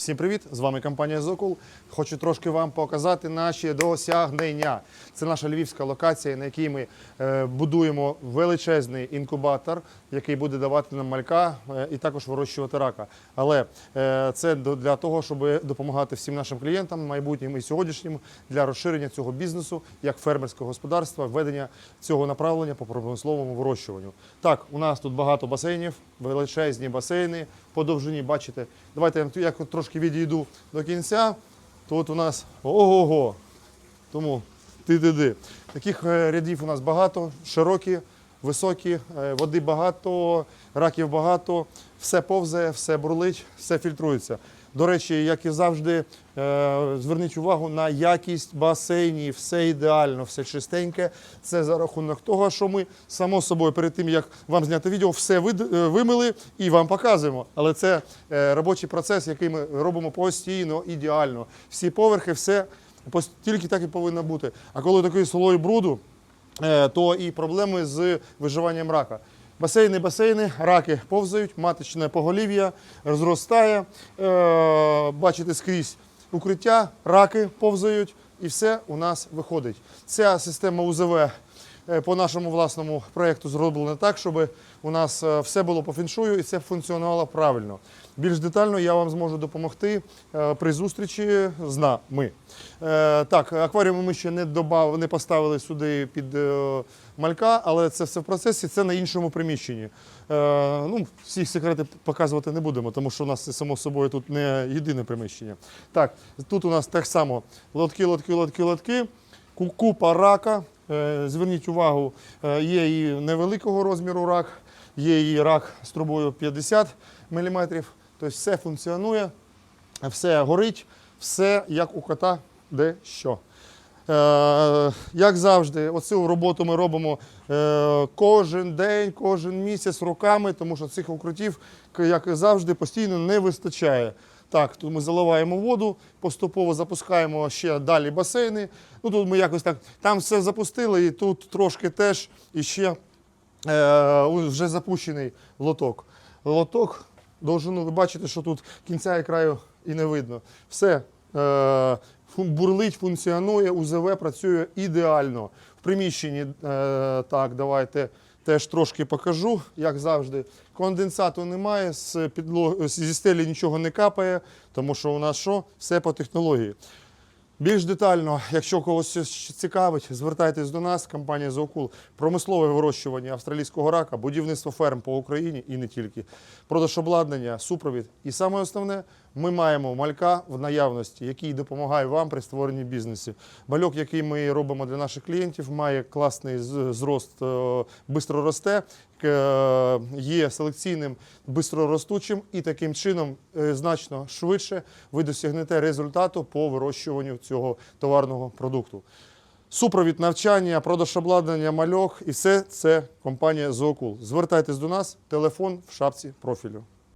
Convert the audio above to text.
Всім привіт! З вами компанія Зокул. Хочу трошки вам показати наші досягнення. Це наша львівська локація, на якій ми е, будуємо величезний інкубатор, який буде давати нам малька е, і також вирощувати рака. Але е, це для того, щоб допомагати всім нашим клієнтам, майбутнім і сьогоднішнім, для розширення цього бізнесу як фермерського господарства, введення цього направлення по промисловому вирощуванню. Так, у нас тут багато басейнів, величезні басейни по довжині. Бачите, давайте я трошки відійду до кінця. Тут у нас ого-го. Тому ти-ди-ди. Таких е, рядів у нас багато, широкі, високі, е, води багато, раків багато, все повзає, все бурлить, все фільтрується. До речі, як і завжди, е, зверніть увагу на якість басейнів, все ідеально, все чистеньке. Це за рахунок того, що ми само собою перед тим, як вам зняти відео, все е, вимили і вам показуємо. Але це е, робочий процес, який ми робимо постійно, ідеально. Всі поверхи, все тільки так і повинно бути. А коли такий слой бруду, то і проблеми з виживанням рака. Басейни, басейни, раки повзають, маточне поголів'я розростає. Е, бачите скрізь укриття, раки повзають, і все у нас виходить. Ця система УЗВ по нашому власному проєкту зроблена так, щоб у нас е, все було по фіншую і це функціонувало правильно. Більш детально я вам зможу допомогти е, при зустрічі з нами. Е, Так, акваріуми ми ще не добав, не поставили сюди під е, малька, але це все в процесі, це на іншому приміщенні. Е, Ну, всі секрети показувати не будемо, тому що у нас само собою тут не єдине приміщення. Так, тут у нас так само лотки, лотки, лотки, лотки, купа рака. Е, Зверніть увагу, е, є і невеликого розміру рак, є і рак з трубою 50 мм. Тобто все функціонує, все горить, все як у кота, де що. Е, як завжди, оцю роботу ми робимо кожен день, кожен місяць роками, тому що цих укриттів, як завжди, постійно не вистачає. Так, тут ми заливаємо воду, поступово запускаємо ще далі басейни. Ну тут ми якось так там все запустили, і тут трошки теж і ще е, вже запущений лоток. Лоток довжину, ви бачите, що тут кінця і краю і не видно. Все е, бурлить, функціонує, УЗВ працює ідеально. В приміщенні, е, так, давайте теж трошки покажу, як завжди. Конденсату немає, з підлог... зі стелі нічого не капає, тому що у нас що? Все по технології. Більш детально, якщо когось цікавить, звертайтесь до нас, компанія Зоокул, промислове вирощування австралійського рака, будівництво ферм по Україні і не тільки, продаж обладнання, супровід. І саме основне, ми маємо малька в наявності, який допомагає вам при створенні бізнесу. Мальок, який ми робимо для наших клієнтів, має класний зрост, е, бистро росте, е, є селекційним, бистро ростучим, і таким чином е, значно швидше ви досягнете результату по вирощуванню цього товарного продукту. Супровід навчання, продаж обладнання, мальок і все це компанія Зоокул. Звертайтесь до нас, телефон в шапці профілю.